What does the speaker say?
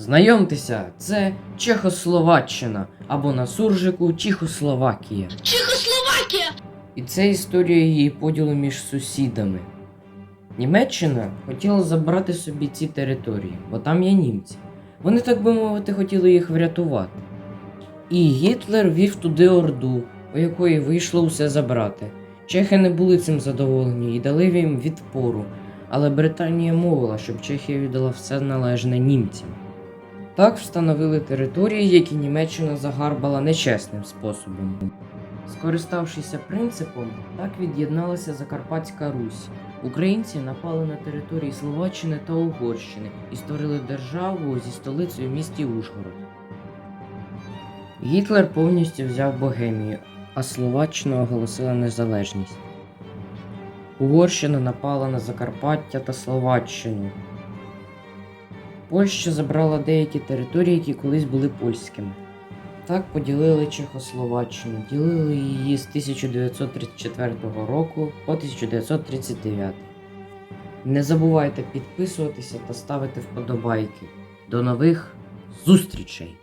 Знайомтеся, це Чехословаччина або на суржику Чехословакія. Чехословакія! І це історія її поділу між сусідами. Німеччина хотіла забрати собі ці території, бо там є німці. Вони, так би мовити, хотіли їх врятувати. І Гітлер вів туди орду, у якої вийшло усе забрати. Чехи не були цим задоволені і дали їм відпору, але Британія мовила, щоб Чехія віддала все належне німцям. Так встановили території, які Німеччина загарбала нечесним способом. Скориставшися принципом, так від'єдналася Закарпатська Русь. Українці напали на території Словаччини та Угорщини і створили державу зі столицею в місті Ужгород. Гітлер повністю взяв Богемію, а Словаччина оголосила незалежність. Угорщина напала на Закарпаття та Словаччину. Польща забрала деякі території, які колись були польськими. Так поділили Чехословаччину, ділили її з 1934 року по 1939. Не забувайте підписуватися та ставити вподобайки. До нових зустрічей!